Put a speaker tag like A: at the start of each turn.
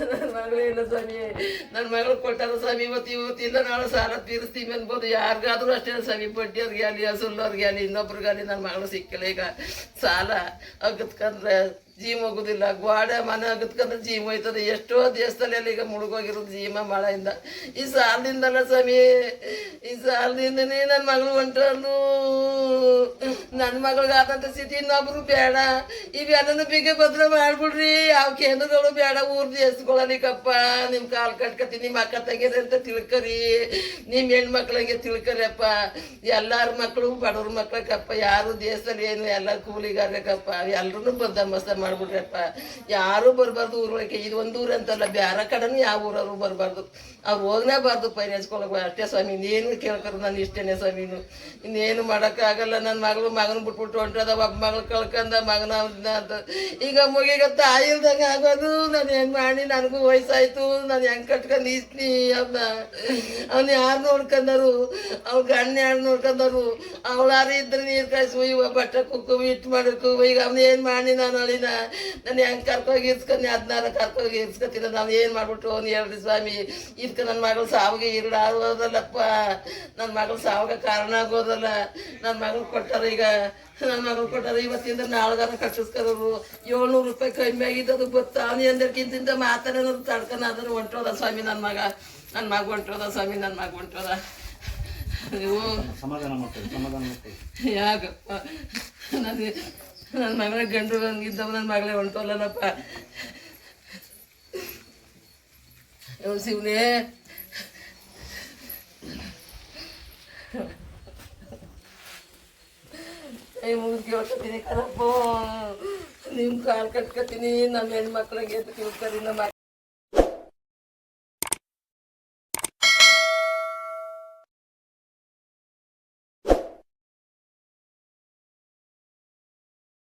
A: ನನ್ನ ಇಲ್ಲ ಸ್ವಾಮಿ. ನನ್ನ ಮಗಳು ಕೊಟ್ಟಾರ ಸ್ವಾಮಿ, ಇವತ್ತು ಇವತ್ತಿಂದ ನಾಳೆ ಸಾಲ ತೀರಿಸ್ತೀವಿ ಅನ್ಬೋದು. ಯಾರಿಗಾದ್ರೂ ಅಷ್ಟೇ ಸ್ವಾಮಿ, ಬಡ್ಡಿಯವ್ರಿಗೆ ಆಗಲಿ ಹಸುಲ್ಲವ್ರಿಗೆ ಆಗಲಿ ಇನ್ನೊಬ್ರಿಗಾಗಲಿ ನನ್ನ ಮಗಳು ಸಿಕ್ಕಿಲ್ಲ. ಈಗ ಸಾಲ ಅಗತ್ಕಂದ್ರೆ ಜೀವ ಹೋಗುದಿಲ್ಲ. ಗ್ವಾಡೆ ಮನೆ ಅಗತ್ಕಂದ್ರೆ ಜೀವ ಹೋಯ್ತದೆ. ಎಷ್ಟೋ ದೇಶದಲ್ಲಿ ಈಗ ಮುಳುಗೋಗಿರೋದು ಜೀವ ಮಳೆಯಿಂದ. ಈ ಸಾಲದಿಂದಲ್ಲ ಸ್ವಾಮಿ, ಈ ಸಾಲದಿಂದನೇ ನನ್ನ ಮಗಳು ಹೊಂಟಲು ನನ್ನ ಮಗಳಿಗಾದಂಥ ಸ್ಥಿತಿ ಇನ್ನೊಬ್ರು ಬೇಡ. ಇವೆಲ್ಲನೂ ಬಿಗೆ ಭದ್ರ ಮಾಡ್ಬಿಡ್ರಿ. ಯಾವ ಕೇಂದ್ರಗಳು ಬೇಡ. ಊರ್ ದೇಶಗಳನಿಕಪ್ಪ ನಿಮ್ಮ ಕಾಲು ಕಟ್ಕತಿ ನಿಮ್ಮ ಅಕ್ಕ ತಂಗಿರಿ ಅಂತ ತಿಳ್ಕರಿ. ನಿಮ್ಮ ಹೆಣ್ಮಕ್ಳಿಗೆ ತಿಳ್ಕರಿಯಪ್ಪ. ಎಲ್ಲಾರ ಮಕ್ಕಳು ಬಡವ್ರ ಕಪ್ಪ ಯಾರು ದೇಶದಲ್ಲಿ ಏನು ಎಲ್ಲ ಕೂಲಿಗಾರಕ್ಕಪ್ಪ ಎಲ್ಲರೂ ಬಂದೋಬಸ್ತ ಮಾಡ್ಬಿಡ್ರಪ್ಪ. ಯಾರು ಬರಬಾರ್ದು ಊರೊಳಗೆ. ಇದು ಒಂದು ಊರು ಅಂತಲ್ಲ, ಬ್ಯಾರ ಕಡೆನೂ ಯಾವ ಊರವರು ಬರಬಾರ್ದು. ಅವ್ರು ಹೋಗ್ಲೇಬಾರ್ದು ಫೈನಾನ್ಸ್ಕೊಳಗೆ ಅಷ್ಟೇ ಸ್ವಾಮಿ, ಇನ್ನೇನು ಕೇಳ್ಕರು ನಾನು ಇಷ್ಟೇನೆ ಸ್ವಾಮಿನು ಇನ್ನೇನು ಮಾಡೋಕ್ಕಾಗಲ್ಲ. ನನ್ನ ಮಗಳು ಮಗನ ಬಿಟ್ಬಿಟ್ಟು ಹೊಂಟದ ಒಬ್ಬ ಮಗಳು ಕಳ್ಕಂದ ಮಗನ ಅವ್ನ ಅಂತ. ಈಗ ಮುಗಿಗ ತಾಯಿಲ್ದಂಗೆ ಆಗೋದು, ನಾನು ಹೆಂಗೆ ಮಾಡಿ ನನಗೂ ವಯಸ್ಸಾಯ್ತು, ನಾನು ಹೆಂಗೆ ಕಟ್ಕೊಂಡು ಇಸ್ನಿ ಅವನ್ನ ಅವ್ನು ಯಾರು ನೋಡ್ಕೊಂಡರು? ಅವ್ನ ಗಣ್ಣ ಯಾರು ನೋಡ್ಕೊಂಡರು? ಅವಳಾರು ಇದ್ರೆ ನೀರು ಕಾಯಿಸು, ಇವ ಬಟ್ಟೆ ಕುಕ್ಕು ಇಟ್ಟು ಮಾಡಬೇಕು. ಈಗ ಅವ್ನು ಏನು ಮಾಡಿ ನಾನು ಅಳಿನ? ನಾನು ಹೆಂಗೆ ಕರ್ಕೋಗಿ ಇರ್ಸ್ಕೊಂಡು ಹದಿನಾರು ಕರ್ಕೋಗಿ ಇರ್ಸ್ಕೊತಿಲ್ಲ ನಾನು ಏನು ಮಾಡ್ಬಿಟ್ಟು ಅವ್ನು ಹೇಳ್ರಿ ಸ್ವಾಮಿ? ಇದಕ್ಕೆ ನನ್ನ ಮಗಳು ಸಾವಿಗೆ ಇರಡಾಗೋದಲ್ಲಪ್ಪ ನನ್ನ ಮಗಳು ಸಾವಿಗೆ ಕಾರಣ ಆಗೋದಲ್ಲ. ನನ್ನ ಮಗಳು ಕೊಟ್ಟಾರ ಈಗ ನನ್ನ ಮಗಳು ಕೊಟ್ಟಾರ ಇವತ್ತಿಂದ ನಾಳ್ಗಾರ ಕಟ್ಟಿಸ್ಕೊರೋರು ಏಳ್ನೂರು ರೂಪಾಯಿ ಕಡಿಮೆ ಆಗಿದ್ದದು ಗೊತ್ತಾ? ಅವನು ಎಂದಕ್ಕಿಂತ ಮಾತಾಡೋದು ತಡ್ಕೊಂಡಾದ್ರೂ ಅದನ್ನು ಹೊಂಟೋದ ಸ್ವಾಮಿ ನನ್ನ ಮಗ. ನನ್ನ ಮಗ ಹೊಂಟೋದ ಸ್ವಾಮಿ ನನ್ನ ಮಗ ಹೊಂಟೋದ ನೀವು
B: ಸಮಾಧಾನ ಸಮಾಧಾನ
A: ಯಾಕಪ್ಪ? ನನಗೆ ನನ್ನ ಮಗಳ ಗಂಡು ಹಂಗಿದ್ದವ ನನ್ನ ಮಗಳೇ ಹೊಂಟೋಲ್ಲಪ್ಪ ಶಿವನೇ. ಕೈ ಮುಗಿದು ಕೇಳ್ಕೊತೀನಿ ಕರಪ್ಪ ನಿಮ್ಮ ಕಾಲು ಕಟ್ಕೊತೀನಿ ನಮ್ಮ ಹೆಣ್ಮಕ್ಳಿಗೆ ಎದ್ದು ಹೋಗ್ತಾರೆ ನಮ್ಮ